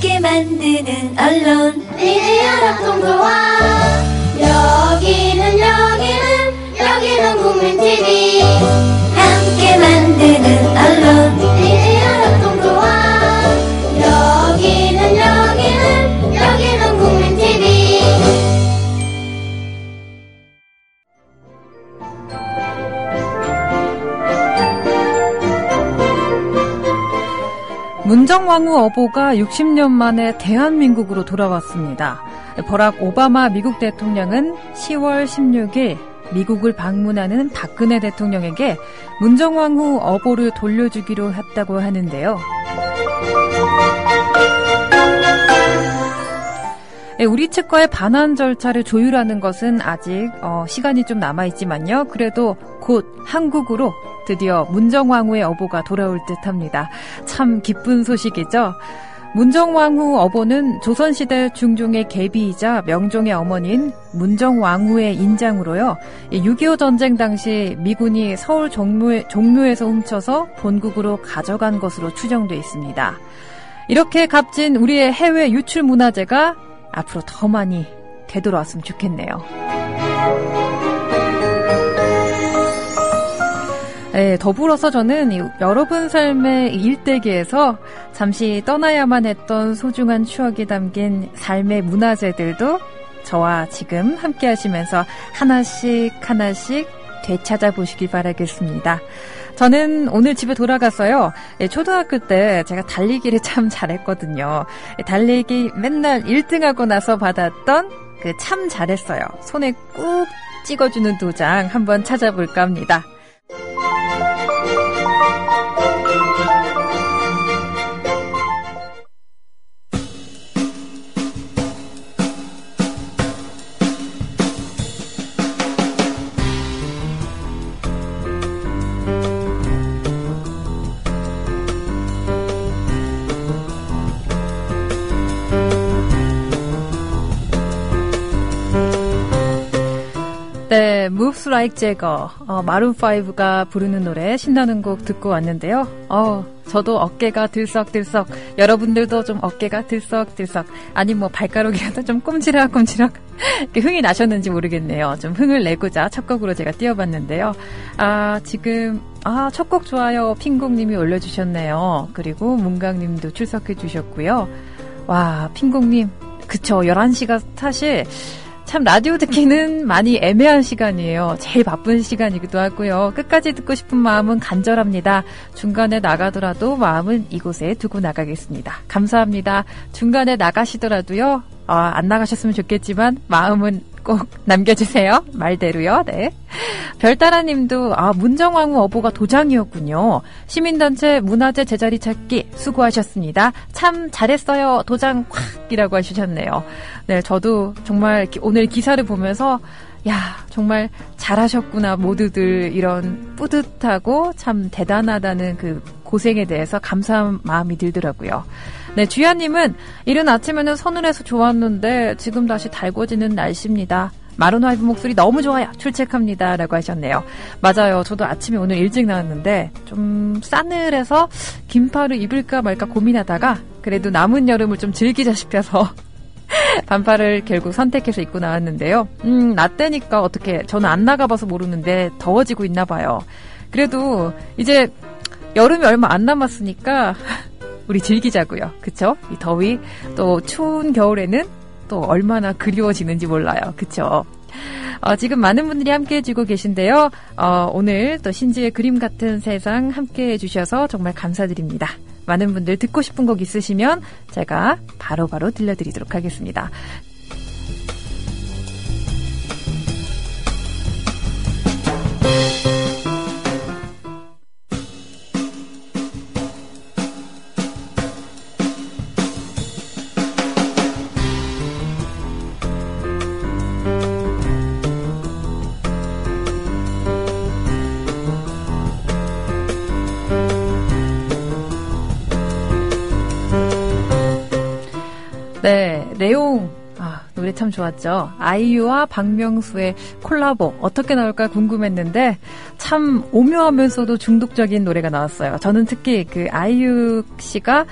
함께 만드는 언론. 미디어 협동조합 여기는 여기는 여기는 국민TV 문정왕후 어보가 60년 만에 대한민국으로 돌아왔습니다. 버락 오바마 미국 대통령은 10월 16일 미국을 방문하는 박근혜 대통령에게 문정왕후 어보를 돌려주기로 했다고 하는데요. 예, 우리 측과의 반환 절차를 조율하는 것은 아직 어, 시간이 좀 남아 있지만요. 그래도 곧 한국으로 드디어 문정왕후의 어보가 돌아올 듯합니다. 참 기쁜 소식이죠. 문정왕후 어보는 조선시대 중종의 계비이자 명종의 어머니인 문정왕후의 인장으로요. 6.25 전쟁 당시 미군이 서울 종묘에, 종묘에서 훔쳐서 본국으로 가져간 것으로 추정돼 있습니다. 이렇게 값진 우리의 해외 유출 문화재가 앞으로 더 많이 되돌아왔으면 좋겠네요. 네, 더불어서 저는 여러분 삶의 일대기에서 잠시 떠나야만 했던 소중한 추억이 담긴 삶의 문화재들도 저와 지금 함께 하시면서 하나씩 하나씩 되찾아 보시길 바라겠습니다. 저는 오늘 집에 돌아갔어요. 예, 초등학교 때 제가 달리기를 참 잘했거든요. 예, 달리기 맨날 1등하고 나서 받았던 그 참 잘했어요. 손에 꾹 찍어주는 도장 한번 찾아볼까 합니다. Moves Like Jagger, 어, 마룬5가 부르는 노래 신나는 곡 듣고 왔는데요. 어, 저도 어깨가 들썩들썩, 여러분들도 좀 어깨가 들썩들썩, 아니 뭐 발가락이라도 좀 꼼지락꼼지락 흥이 나셨는지 모르겠네요. 좀 흥을 내고자 첫 곡으로 제가 띄워봤는데요. 아, 지금 아, 첫 곡 좋아요. 핑곡님이 올려주셨네요. 그리고 문강님도 출석해 주셨고요. 와, 핑곡님, 그쵸. 11시가 사실 참 라디오 듣기는 많이 애매한 시간이에요. 제일 바쁜 시간이기도 하고요. 끝까지 듣고 싶은 마음은 간절합니다. 중간에 나가더라도 마음은 이곳에 두고 나가겠습니다. 감사합니다. 중간에 나가시더라도요. 아, 안 나가셨으면 좋겠지만 마음은 꼭 남겨주세요. 말대로요. 네. 별따라님도 아 문정왕후 어보가 도장이었군요. 시민단체 문화재 제자리 찾기 수고하셨습니다. 참 잘했어요. 도장 콱이라고 하셨네요. 네, 저도 정말 오늘 기사를 보면서 야, 정말 잘하셨구나, 모두들. 이런 뿌듯하고 참 대단하다는 그 고생에 대해서 감사한 마음이 들더라고요. 네, 주야님은 이른 아침에는 서늘해서 좋았는데 지금 다시 달궈지는 날씨입니다. 마룬 화이브 목소리 너무 좋아요. 출첵합니다. 라고 하셨네요. 맞아요. 저도 아침에 오늘 일찍 나왔는데 좀 싸늘해서 긴팔을 입을까 말까 고민하다가 그래도 남은 여름을 좀 즐기자 싶어서 반팔을 결국 선택해서 입고 나왔는데요. 음, 낮 때니까 어떻게, 저는 안 나가봐서 모르는데 더워지고 있나 봐요. 그래도 이제 여름이 얼마 안 남았으니까 우리 즐기자고요. 그쵸? 이 더위, 또 추운 겨울에는 또 얼마나 그리워지는지 몰라요. 그쵸? 어, 지금 많은 분들이 함께 해주고 계신데요. 어, 오늘 또 신지의 그림 같은 세상 함께 해주셔서 정말 감사드립니다. 많은 분들 듣고 싶은 곡 있으시면 제가 바로바로 바로 들려드리도록 하겠습니다. 참 좋았죠. 아이유와 박명수의 콜라보 어떻게 나올까 궁금했는데 참 오묘하면서도 중독적인 노래가 나왔어요. 저는 특히 그 아이유 씨가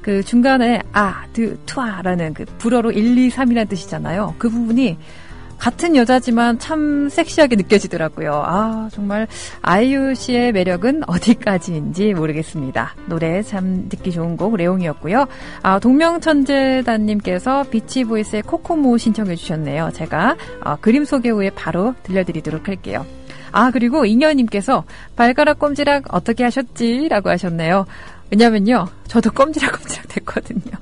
그 중간에 아, 드, 투아라는 그 불어로 1, 2, 3이라는 뜻이잖아요. 그 부분이 같은 여자지만 참 섹시하게 느껴지더라고요. 아, 정말 아이유 씨의 매력은 어디까지인지 모르겠습니다. 노래 참 듣기 좋은 곡 레옹이었고요. 아, 동명천재단님께서 비치보이스의 코코모 신청해 주셨네요. 제가 어, 그림 소개 후에 바로 들려드리도록 할게요. 아, 그리고 잉여님께서 발가락 꼼지락 어떻게 하셨지? 라고 하셨네요. 왜냐면요, 저도 꼼지락 꼼지락 됐거든요.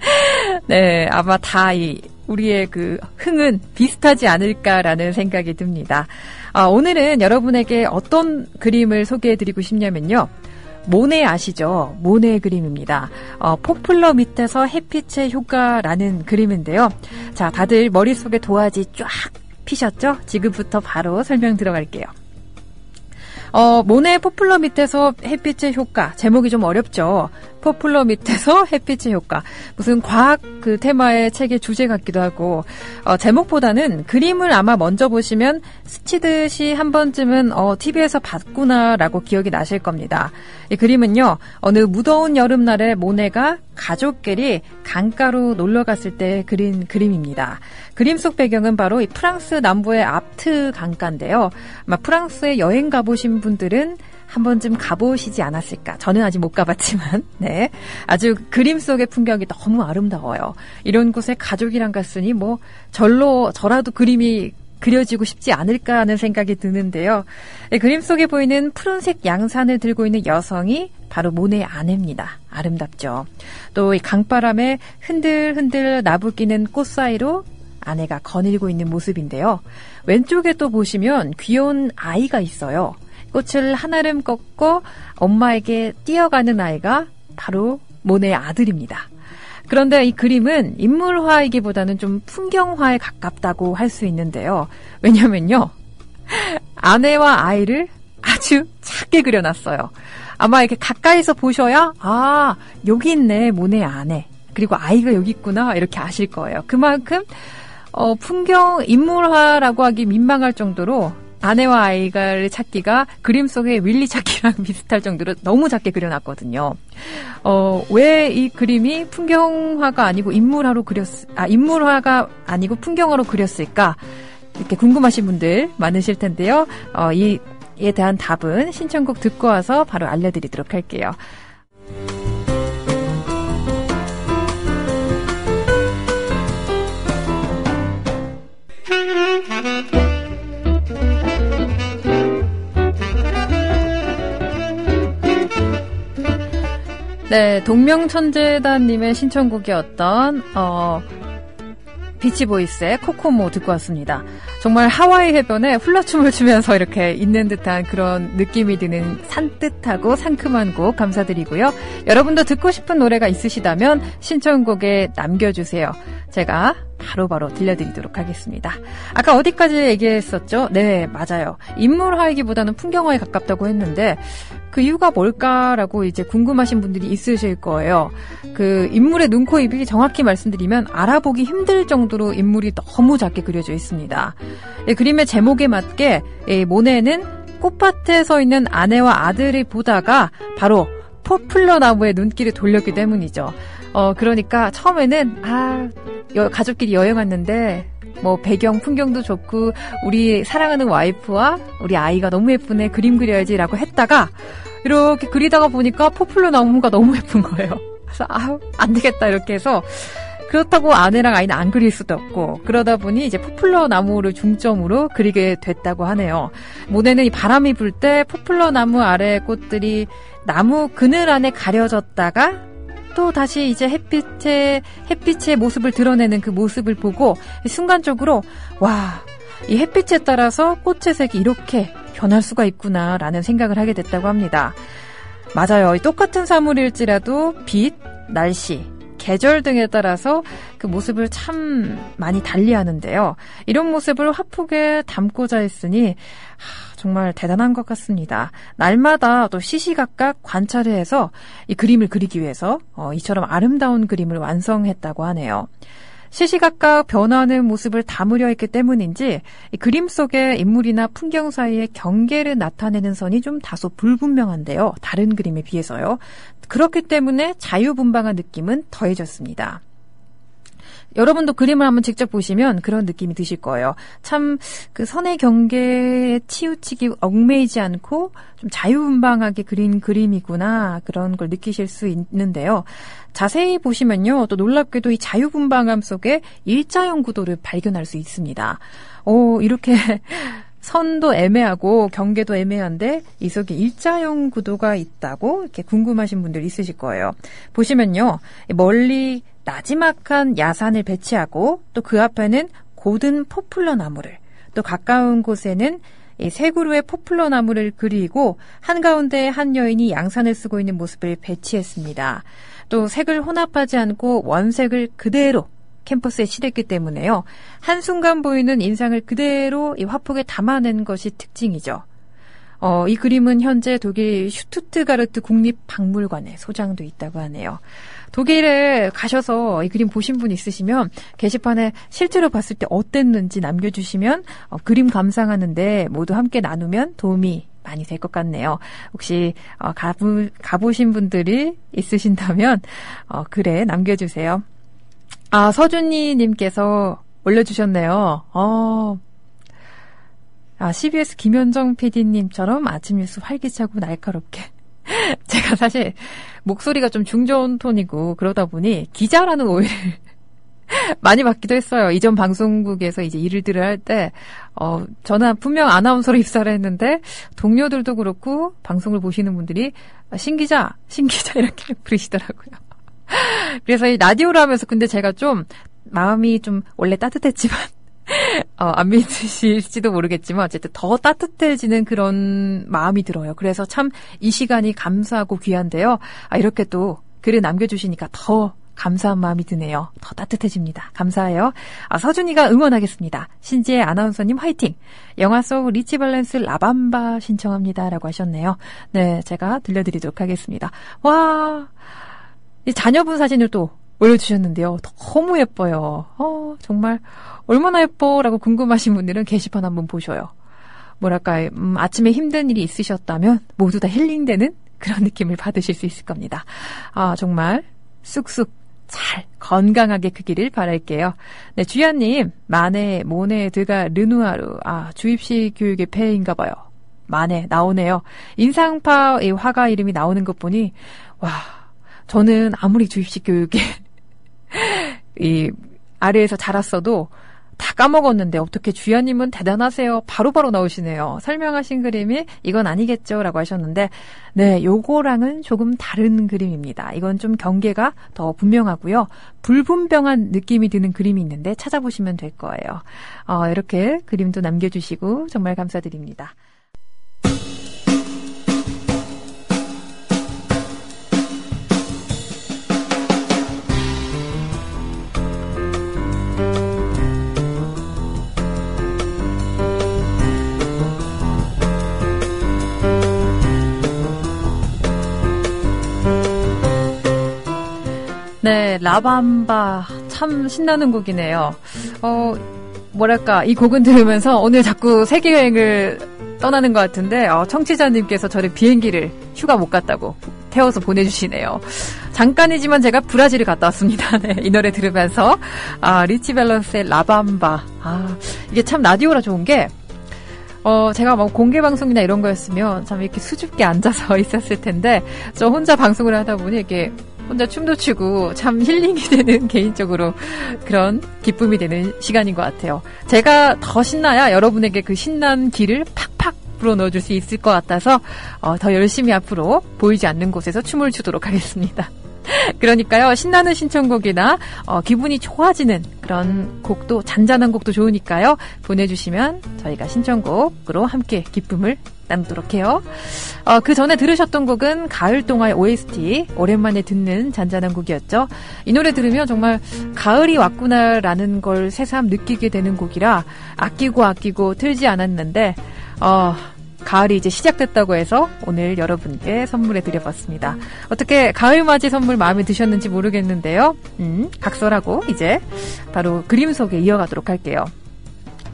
네, 아마 다 이, 우리의 그 흥은 비슷하지 않을까라는 생각이 듭니다. 아, 오늘은 여러분에게 어떤 그림을 소개해드리고 싶냐면요. 모네 아시죠? 모네 그림입니다. 어, 포플러 밑에서 햇빛의 효과라는 그림인데요. 자, 다들 머릿속에 도화지 쫙 피셨죠? 지금부터 바로 설명 들어갈게요. 어, 모네 포플러 밑에서 햇빛의 효과. 제목이 좀 어렵죠? 포플러 밑에서 햇빛의 효과. 무슨 과학 그 테마의 책의 주제 같기도 하고, 어, 제목보다는 그림을 아마 먼저 보시면 스치듯이 한 번쯤은, 어, TV에서 봤구나라고 기억이 나실 겁니다. 이 그림은요, 어느 무더운 여름날에 모네가 가족끼리 강가로 놀러 갔을 때 그린 그림입니다. 그림 속 배경은 바로 이 프랑스 남부의 아트 강가인데요. 아마 프랑스에 여행 가보신 분들은 한 번쯤 가보시지 않았을까. 저는 아직 못 가봤지만, 네. 아주 그림 속의 풍경이 너무 아름다워요. 이런 곳에 가족이랑 갔으니 뭐, 절로, 저라도 그림이 그려지고 싶지 않을까 하는 생각이 드는데요. 네, 그림 속에 보이는 푸른색 양산을 들고 있는 여성이 바로 모네의 아내입니다. 아름답죠. 또 이 강바람에 흔들흔들 나부끼는 꽃 사이로 아내가 거닐고 있는 모습인데요. 왼쪽에 또 보시면 귀여운 아이가 있어요. 꽃을 한아름 꺾고 엄마에게 뛰어가는 아이가 바로 모네의 아들입니다. 그런데 이 그림은 인물화이기보다는 좀 풍경화에 가깝다고 할 수 있는데요. 왜냐면요. 아내와 아이를 아주 작게 그려놨어요. 아마 이렇게 가까이서 보셔야, 아, 여기 있네, 모네 아내. 그리고 아이가 여기 있구나, 이렇게 아실 거예요. 그만큼, 어, 풍경, 인물화라고 하기 민망할 정도로 아내와 아이가를 찾기가 그림 속의 윌리 찾기랑 비슷할 정도로 너무 작게 그려놨거든요. 어, 왜 이 그림이 풍경화가 아니고 인물화로 그렸, 아, 인물화가 아니고 풍경화로 그렸을까? 이렇게 궁금하신 분들 많으실 텐데요. 어, 이, 이에 대한 답은 신청곡 듣고 와서 바로 알려드리도록 할게요. 네, 동명천재단님의 신청곡이었던, 어, 비치보이스의 코코모 듣고 왔습니다. 정말 하와이 해변에 훌라춤을 추면서 이렇게 있는 듯한 그런 느낌이 드는 산뜻하고 상큼한 곡 감사드리고요. 여러분도 듣고 싶은 노래가 있으시다면 신청곡에 남겨주세요. 제가 바로바로 바로 들려드리도록 하겠습니다. 아까 어디까지 얘기했었죠? 네, 맞아요. 인물화이기보다는 풍경화에 가깝다고 했는데 그 이유가 뭘까라고 이제 궁금하신 분들이 있으실 거예요. 그 인물의 눈, 코, 입이 정확히 말씀드리면 알아보기 힘들 정도로 인물이 너무 작게 그려져 있습니다. 이 그림의 제목에 맞게 이 모네는 꽃밭에 서 있는 아내와 아들을 보다가 바로 포플러 나무에 눈길을 돌렸기 때문이죠. 어, 그러니까 처음에는, 아, 여, 가족끼리 여행 왔는데, 뭐 배경 풍경도 좋고 우리 사랑하는 와이프와 우리 아이가 너무 예쁘네 그림 그려야지라고 했다가 이렇게 그리다가 보니까 포플러 나무가 너무 예쁜 거예요. 그래서 아우 안 되겠다 이렇게 해서 그렇다고 아내랑 아이는 안 그릴 수도 없고 그러다 보니 이제 포플러 나무를 중점으로 그리게 됐다고 하네요. 모네는 이 바람이 불 때 포플러 나무 아래 꽃들이 나무 그늘 안에 가려졌다가 또 다시 이제 햇빛의 햇빛의 모습을 드러내는 그 모습을 보고 순간적으로 와, 이 햇빛에 따라서 꽃의 색이 이렇게 변할 수가 있구나라는 생각을 하게 됐다고 합니다. 맞아요. 똑같은 사물일지라도 빛, 날씨, 계절 등에 따라서 그 모습을 참 많이 달리 하는데요. 이런 모습을 화폭에 담고자 했으니 정말 대단한 것 같습니다. 날마다 또 시시각각 관찰을 해서 이 그림을 그리기 위해서 어, 이처럼 아름다운 그림을 완성했다고 하네요. 시시각각 변화하는 모습을 담으려 했기 때문인지 이 그림 속의 인물이나 풍경 사이의 경계를 나타내는 선이 좀 다소 불분명한데요. 다른 그림에 비해서요. 그렇기 때문에 자유분방한 느낌은 더해졌습니다. 여러분도 그림을 한번 직접 보시면 그런 느낌이 드실 거예요. 참 그 선의 경계에 치우치기 얽매이지 않고 좀 자유분방하게 그린 그림이구나 그런 걸 느끼실 수 있는데요. 자세히 보시면요. 또 놀랍게도 이 자유분방함 속에 일자형 구도를 발견할 수 있습니다. 오, 이렇게 선도 애매하고 경계도 애매한데 이 속에 일자형 구도가 있다고 이렇게 궁금하신 분들 있으실 거예요. 보시면요. 멀리 나지막한 야산을 배치하고 또 그 앞에는 고든 포플러 나무를 또 가까운 곳에는 이세 그루의 포플러 나무를 그리고 한가운데 한 여인이 양산을 쓰고 있는 모습을 배치했습니다. 또 색을 혼합하지 않고 원색을 그대로 캠퍼스에 칠했기 때문에요. 한순간 보이는 인상을 그대로 이 화폭에 담아낸 것이 특징이죠. 어, 이 그림은 현재 독일 슈투트가르트 국립박물관에 소장돼 있다고 하네요. 독일에 가셔서 이 그림 보신 분 있으시면 게시판에 실제로 봤을 때 어땠는지 남겨주시면 어, 그림 감상하는데 모두 함께 나누면 도움이 많이 될 것 같네요. 혹시 어, 가보, 가보신 분들이 있으신다면 어, 글에 남겨주세요. 아 서준이 님께서 올려주셨네요. 어, 아, CBS 김현정 PD님처럼 아침 뉴스 활기차고 날카롭게. 제가 사실 목소리가 좀 중저음 톤이고 그러다 보니 기자라는 오해를 많이 받기도 했어요. 이전 방송국에서 이제 일들을 할 때, 어, 저는 분명 아나운서로 입사를 했는데, 동료들도 그렇고, 방송을 보시는 분들이, 아, 신기자, 신기자 이렇게 부르시더라고요. 그래서 이 라디오를 하면서 근데 제가 좀, 마음이 좀 원래 따뜻했지만, 어, 안 믿으실지도 모르겠지만 어쨌든 더 따뜻해지는 그런 마음이 들어요. 그래서 참 이 시간이 감사하고 귀한데요. 아, 이렇게 또 글을 남겨주시니까 더 감사한 마음이 드네요. 더 따뜻해집니다. 감사해요. 아, 서준이가 응원하겠습니다. 신지의 아나운서님 화이팅! 영화 속 리치 발렌스 라밤바 신청합니다. 라고 하셨네요. 네, 제가 들려드리도록 하겠습니다. 와, 이 자녀분 사진을 또 올려주셨는데요. 너무 예뻐요. 어, 정말 얼마나 예뻐라고 궁금하신 분들은 게시판 한번 보셔요. 뭐랄까, 음, 아침에 힘든 일이 있으셨다면 모두 다 힐링되는 그런 느낌을 받으실 수 있을 겁니다. 아, 정말 쑥쑥 잘 건강하게 크기를 바랄게요. 네, 주연님, 마네, 모네, 드가, 르누아르, 아, 주입식 교육의 폐해인가 봐요. 마네, 나오네요. 인상파 의 화가 이름이 나오는 것 보니, 와, 저는 아무리 주입식 교육에 이 아래에서 자랐어도 다 까먹었는데 어떻게 주연님은 대단하세요. 바로바로 바로 나오시네요. 설명하신 그림이 이건 아니겠죠. 라고 하셨는데, 네, 요거랑은 조금 다른 그림입니다. 이건 좀 경계가 더 분명하고요. 불분명한 느낌이 드는 그림이 있는데 찾아보시면 될 거예요. 어, 이렇게 그림도 남겨주시고 정말 감사드립니다. 네, 라밤바 참 신나는 곡이네요. 어, 뭐랄까 이 곡은 들으면서 오늘 자꾸 세계 여행을 떠나는 것 같은데 어, 청취자님께서 저를 비행기를 휴가 못 갔다고 태워서 보내주시네요. 잠깐이지만 제가 브라질을 갔다 왔습니다. 네, 이 노래 들으면서 아, 리치 밸런스의 라밤바 아, 이게 참 라디오라 좋은 게 어, 제가 뭐 공개 방송이나 이런 거였으면 참 이렇게 수줍게 앉아서 있었을 텐데 저 혼자 방송을 하다 보니 이게 혼자 춤도 추고 참 힐링이 되는 개인적으로 그런 기쁨이 되는 시간인 것 같아요. 제가 더 신나야 여러분에게 그 신난 길을 팍팍 불어 넣어줄 수 있을 것 같아서 어, 더 열심히 앞으로 보이지 않는 곳에서 춤을 추도록 하겠습니다. 그러니까요 신나는 신청곡이나 어, 기분이 좋아지는 그런 곡도 잔잔한 곡도 좋으니까요 보내주시면 저희가 신청곡으로 함께 기쁨을 나누도록 해요. 어, 그 전에 들으셨던 곡은 가을 동화의 OST 오랜만에 듣는 잔잔한 곡이었죠. 이 노래 들으면 정말 가을이 왔구나라는 걸 새삼 느끼게 되는 곡이라 아끼고 아끼고 틀지 않았는데 어, 가을이 이제 시작됐다고 해서 오늘 여러분께 선물해 드려봤습니다. 어떻게 가을 맞이 선물 마음에 드셨는지 모르겠는데요. 음, 각설하고 이제 바로 그림 속에 이어가도록 할게요.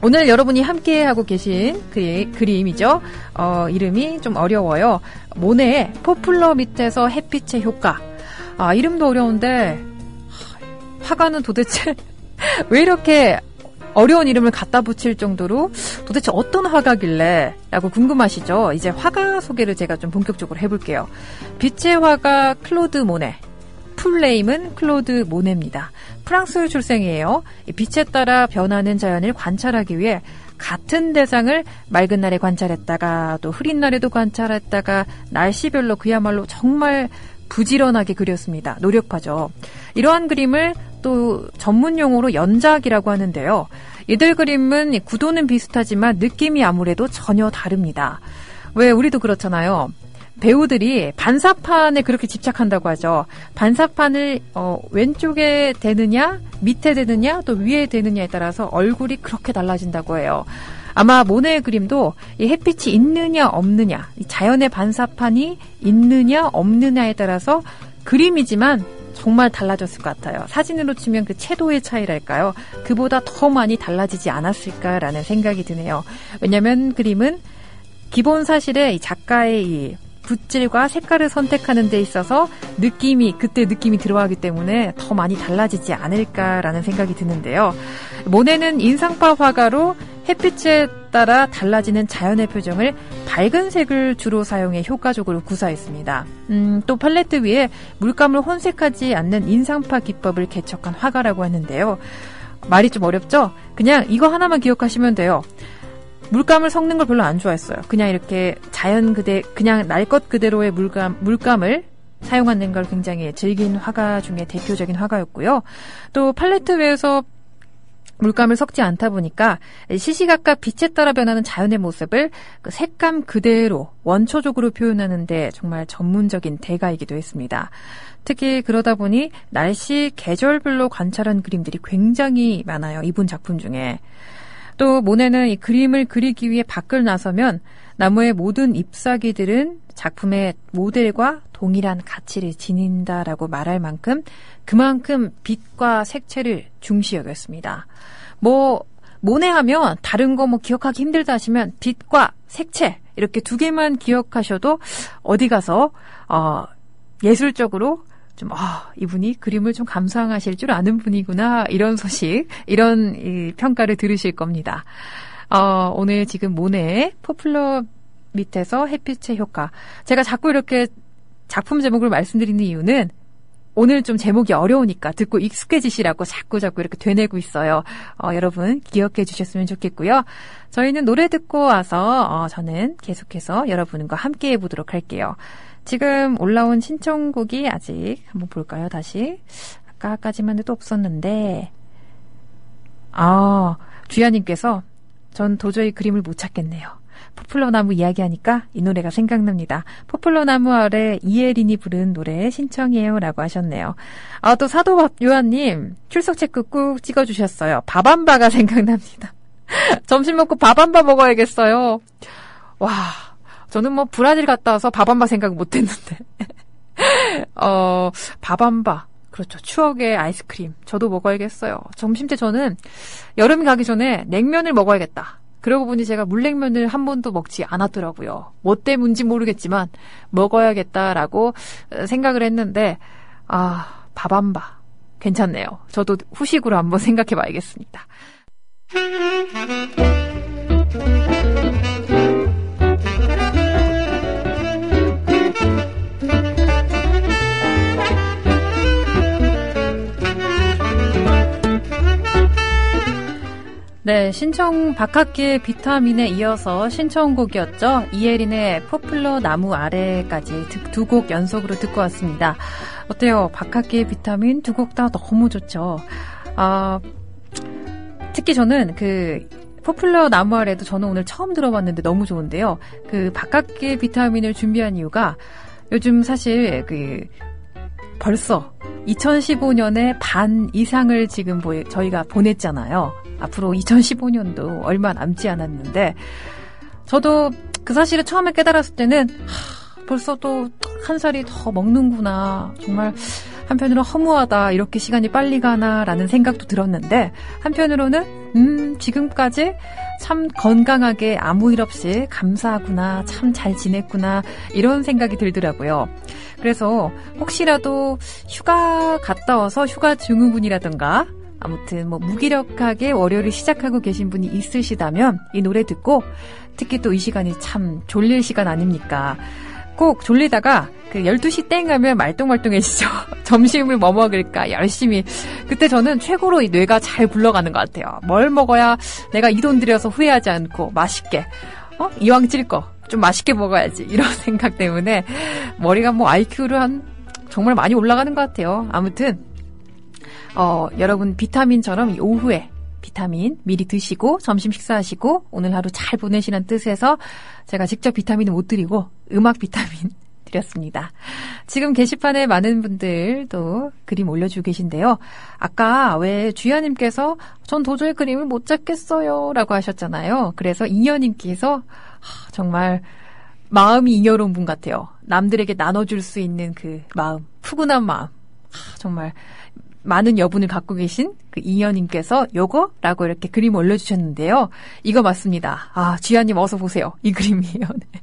오늘 여러분이 함께 하고 계신 그 그림이죠. 어, 이름이 좀 어려워요. 모네의 포플러 밑에서 햇빛의 효과. 아, 이름도 어려운데 화가는 도대체 왜 이렇게 어려운 이름을 갖다 붙일 정도로 도대체 어떤 화가길래 라고 궁금하시죠? 이제 화가 소개를 제가 좀 본격적으로 해볼게요. 빛의 화가 클로드 모네. 풀네임은 클로드 모네입니다. 프랑스 출생이에요. 빛에 따라 변하는 자연을 관찰하기 위해 같은 대상을 맑은 날에 관찰했다가 또 흐린 날에도 관찰했다가 날씨별로 그야말로 정말 부지런하게 그렸습니다. 노력하죠. 이러한 그림을 또 전문 용어로 연작이라고 하는데요. 이들 그림은 구도는 비슷하지만 느낌이 아무래도 전혀 다릅니다. 왜 우리도 그렇잖아요. 배우들이 반사판에 그렇게 집착한다고 하죠. 반사판을 어, 왼쪽에 대느냐, 밑에 대느냐, 또 위에 대느냐에 따라서 얼굴이 그렇게 달라진다고 해요. 아마 모네의 그림도 이 햇빛이 있느냐 없느냐, 자연의 반사판이 있느냐 없느냐에 따라서 그림이지만 정말 달라졌을 것 같아요. 사진으로 치면 그 채도의 차이랄까요? 그보다 더 많이 달라지지 않았을까라는 생각이 드네요. 왜냐하면 그림은 기본 사실에 이 작가의 이 붓질과 색깔을 선택하는 데 있어서 느낌이 그때 느낌이 들어가기 때문에 더 많이 달라지지 않을까라는 생각이 드는데요. 모네는 인상파 화가로 햇빛에 따라 달라지는 자연의 표정을 밝은 색을 주로 사용해 효과적으로 구사했습니다. 음, 또 팔레트 위에 물감을 혼색하지 않는 인상파 기법을 개척한 화가라고 하는데요. 말이 좀 어렵죠? 그냥 이거 하나만 기억하시면 돼요. 물감을 섞는 걸 별로 안 좋아했어요. 그냥 이렇게 자연 그대, 그냥 날 것 그대로의 물감, 물감을 사용하는 걸 굉장히 즐긴 화가 중에 대표적인 화가였고요. 또 팔레트 외에서 물감을 섞지 않다 보니까 시시각각 빛에 따라 변하는 자연의 모습을 그 색감 그대로 원초적으로 표현하는데 정말 전문적인 대가이기도 했습니다. 특히 그러다 보니 날씨 계절별로 관찰한 그림들이 굉장히 많아요. 이분 작품 중에. 또 모네는 이 그림을 그리기 위해 밖을 나서면 나무의 모든 잎사귀들은 작품의 모델과 동일한 가치를 지닌다라고 말할 만큼 그만큼 빛과 색채를 중시 여겼습니다. 뭐 모네 하면 다른 거 뭐 기억하기 힘들다 하시면 빛과 색채 이렇게 두 개만 기억하셔도 어디 가서 어 예술적으로 좀, 아, 이분이 그림을 좀 감상하실 줄 아는 분이구나. 이런 소식, 이런 이 평가를 들으실 겁니다. 어, 오늘 지금 모네의 포플러 밑에서 햇빛의 효과. 제가 자꾸 이렇게 작품 제목을 말씀드리는 이유는 오늘 좀 제목이 어려우니까 듣고 익숙해지시라고 자꾸 자꾸 이렇게 되뇌고 있어요. 어, 여러분 기억해 주셨으면 좋겠고요. 저희는 노래 듣고 와서 어, 저는 계속해서 여러분과 함께 해보도록 할게요. 지금 올라온 신청곡이 아직 한번 볼까요? 다시 아까까지만 해도 없었는데 아 주야님께서 전 도저히 그림을 못 찾겠네요. 포플러 나무 이야기하니까 이 노래가 생각납니다. 포플러 나무 아래 이혜린이 부른 노래 신청해요 라고 하셨네요. 아, 또 사도 요한님 출석 체크 꾹 찍어주셨어요. 밥한바가 생각납니다. 점심 먹고 밥한바 먹어야겠어요. 와, 저는 뭐 브라질 갔다 와서 밥한바 생각 못 했는데. 어, 밥한바. 그렇죠. 추억의 아이스크림. 저도 먹어야겠어요. 점심 때 저는 여름 가기 전에 냉면을 먹어야겠다. 그러고 보니 제가 물냉면을 한 번도 먹지 않았더라고요. 뭐 때문인지 모르겠지만 먹어야겠다라고 생각을 했는데 아, 밥한바. 괜찮네요. 저도 후식으로 한번 생각해 봐야겠습니다. 신청 박학기의 비타민에 이어서 신청곡이었죠. 이혜린의 포플러 나무 아래까지 두 곡 연속으로 듣고 왔습니다. 어때요? 박학기의 비타민 두 곡 다 너무 좋죠. 아, 특히 저는 그 포플러 나무 아래도 저는 오늘 처음 들어봤는데 너무 좋은데요. 그 박학기의 비타민을 준비한 이유가 요즘 사실 그 벌써 2015년에 반 이상을 지금 저희가 보냈잖아요. 앞으로 2015년도 얼마 남지 않았는데 저도 그 사실을 처음에 깨달았을 때는 하, 벌써 또 한 살이 더 먹는구나. 정말 한편으로 허무하다. 이렇게 시간이 빨리 가나라는 생각도 들었는데 한편으로는 음, 지금까지 참 건강하게 아무 일 없이 감사하구나. 참 잘 지냈구나. 이런 생각이 들더라고요. 그래서 혹시라도 휴가 갔다 와서 휴가 증후군이라든가 아무튼 뭐 무기력하게 월요일을 시작하고 계신 분이 있으시다면 이 노래 듣고 특히 또 이 시간이 참 졸릴 시간 아닙니까? 꼭 졸리다가 그 12시 땡 하면 말똥말똥해지죠. 점심을 뭐 먹을까 열심히. 그때 저는 최고로 이 뇌가 잘 굴러가는 것 같아요. 뭘 먹어야 내가 이 돈 들여서 후회하지 않고 맛있게. 어? 이왕 찔 거. 좀 맛있게 먹어야지. 이런 생각 때문에 머리가 뭐 IQ를 한 정말 많이 올라가는 것 같아요. 아무튼 어, 여러분 비타민처럼 이 오후에 비타민 미리 드시고 점심 식사하시고 오늘 하루 잘 보내시는 뜻에서 제가 직접 비타민을 못 드리고 음악 비타민 드렸습니다. 지금 게시판에 많은 분들도 그림 올려주고 계신데요. 아까 왜 주야님께서 전 도저히 그림을 못 잡겠어요 라고 하셨잖아요. 그래서 이녀님께서 정말 마음이 잉여로운 분 같아요. 남들에게 나눠줄 수 있는 그 마음, 푸근한 마음. 정말 많은 여분을 갖고 계신 그 이현님께서 요거라고 이렇게 그림 올려주셨는데요. 이거 맞습니다. 아, 주연님 어서 보세요. 이 그림이에요. 네.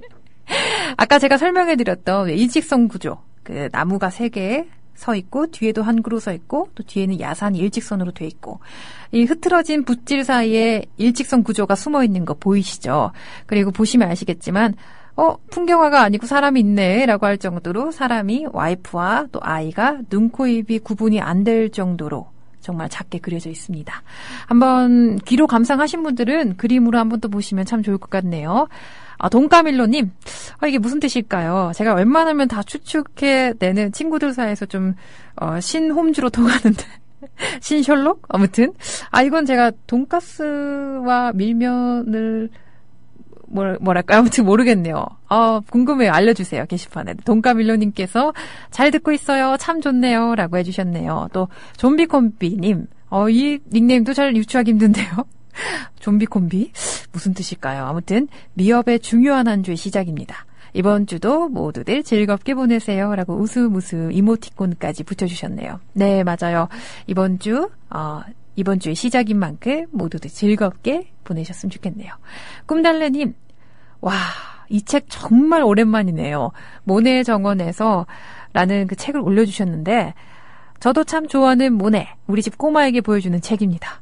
아까 제가 설명해드렸던 일직선 구조. 그 나무가 세 개 서 있고 뒤에도 한 그루 서 있고 또 뒤에는 야산이 일직선으로 돼 있고 이 흐트러진 붓질 사이에 일직선 구조가 숨어 있는 거 보이시죠? 그리고 보시면 아시겠지만 어, 풍경화가 아니고 사람이 있네, 라고 할 정도로 사람이 와이프와 또 아이가 눈, 코, 입이 구분이 안 될 정도로 정말 작게 그려져 있습니다. 한번 귀로 감상하신 분들은 그림으로 한번 또 보시면 참 좋을 것 같네요. 아, 동까밀로님, 아, 이게 무슨 뜻일까요? 제가 웬만하면 다 추측해 내는 친구들 사이에서 좀, 어, 신홈주로 통하는데. 신셜록? 아무튼. 아, 이건 제가 돈가스와 밀면을 뭘, 뭐랄까, 아무튼 모르겠네요. 아, 궁금해요. 알려주세요. 게시판에. 동가밀로님께서 잘 듣고 있어요. 참 좋네요. 라고 해주셨네요. 또, 좀비콤비님. 어, 이 닉네임도 잘 유추하기 힘든데요. 좀비콤비? 무슨 뜻일까요? 아무튼, 미업의 중요한 한 주의 시작입니다. 이번 주도 모두들 즐겁게 보내세요. 라고 웃음 이모티콘까지 붙여주셨네요. 네, 맞아요. 이번 주, 어, 이번 주의 시작인 만큼 모두들 즐겁게 보내셨으면 좋겠네요. 꿈달래님, 와, 이 책 정말 오랜만이네요. 모네 정원에서 라는 그 책을 올려주셨는데, 저도 참 좋아하는 모네, 우리 집 꼬마에게 보여주는 책입니다.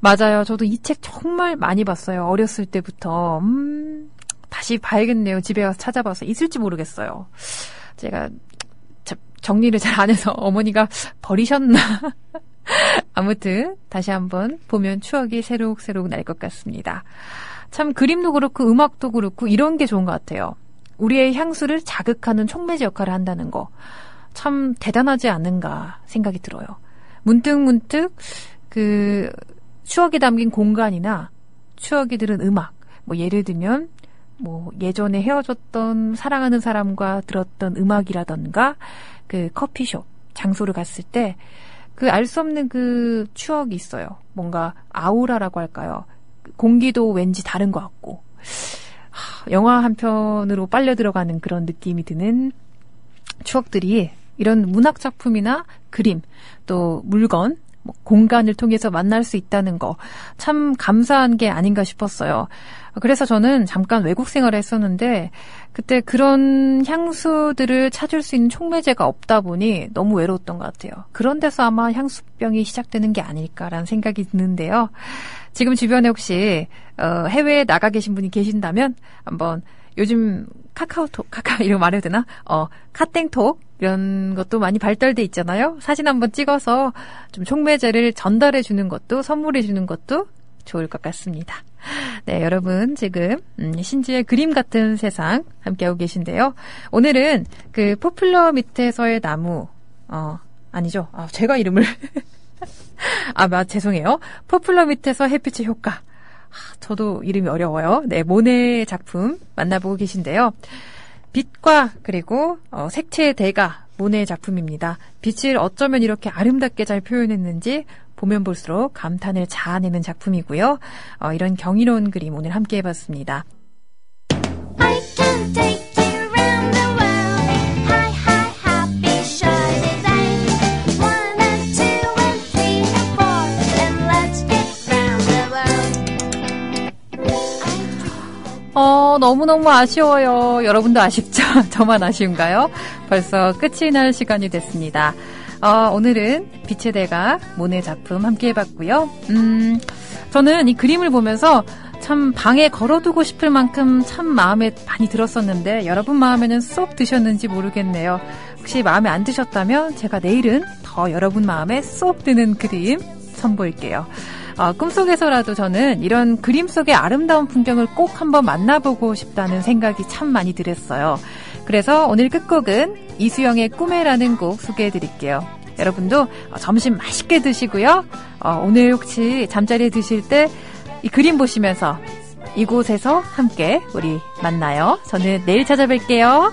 맞아요. 저도 이 책 정말 많이 봤어요. 어렸을 때부터. 음, 다시 봐야겠네요. 집에 가서 찾아봐서. 있을지 모르겠어요. 제가 정리를 잘 안 해서 어머니가 버리셨나? 아무튼 다시 한번 보면 추억이 새록새록 날 것 같습니다. 참 그림도 그렇고 음악도 그렇고 이런 게 좋은 것 같아요. 우리의 향수를 자극하는 촉매제 역할을 한다는 거. 참 대단하지 않은가 생각이 들어요. 문득 문득 그 추억이 담긴 공간이나 추억이 들은 음악. 뭐 예를 들면 뭐 예전에 헤어졌던 사랑하는 사람과 들었던 음악이라던가 그 커피숍 장소를 갔을 때 그 알 수 없는 그 추억이 있어요. 뭔가 아우라라고 할까요? 공기도 왠지 다른 것 같고 영화 한 편으로 빨려 들어가는 그런 느낌이 드는 추억들이 이런 문학 작품이나 그림 또 물건 뭐 공간을 통해서 만날 수 있다는 거 참 감사한 게 아닌가 싶었어요. 그래서 저는 잠깐 외국 생활을 했었는데 그때 그런 향수들을 찾을 수 있는 촉매제가 없다 보니 너무 외로웠던 것 같아요. 그런 데서 아마 향수병이 시작되는 게 아닐까라는 생각이 드는데요. 지금 주변에 혹시 어, 해외에 나가 계신 분이 계신다면 한번 요즘 카카오톡, 카카 이런 말해도 되나? 어, 카땡톡 이런 것도 많이 발달돼 있잖아요. 사진 한번 찍어서 좀 촉매제를 전달해 주는 것도 선물해 주는 것도 좋을 것 같습니다. 네, 여러분 지금 음, 신지의 그림 같은 세상 함께하고 계신데요. 오늘은 그 포플러 밑에서의 나무 어 아니죠. 아, 제가 이름을 아, 맞, 죄송해요. 포플러 밑에서 햇빛의 효과. 아, 저도 이름이 어려워요. 네, 모네 작품 만나보고 계신데요. 빛과 그리고 어, 색채의 대가 모네의 작품입니다. 빛을 어쩌면 이렇게 아름답게 잘 표현했는지 보면 볼수록 감탄을 자아내는 작품이고요. 어, 이런 경이로운 그림 오늘 함께 해봤습니다. 어, 너무너무 아쉬워요. 여러분도 아쉽죠? 저만 아쉬운가요? 벌써 끝이 날 시간이 됐습니다. 어, 오늘은 빛의 대가 모네 작품 함께 해봤고요. 음, 저는 이 그림을 보면서 참 방에 걸어두고 싶을 만큼 참 마음에 많이 들었었는데 여러분 마음에는 쏙 드셨는지 모르겠네요. 혹시 마음에 안 드셨다면 제가 내일은 더 여러분 마음에 쏙 드는 그림 선보일게요. 어, 꿈속에서라도 저는 이런 그림 속의 아름다운 풍경을 꼭 한번 만나보고 싶다는 생각이 참 많이 들었어요. 그래서 오늘 끝곡은 이수영의 꿈에라는 곡 소개해 드릴게요. 여러분도 어, 점심 맛있게 드시고요. 어, 오늘 혹시 잠자리에 드실 때 이 그림 보시면서 이곳에서 함께 우리 만나요. 저는 내일 찾아뵐게요.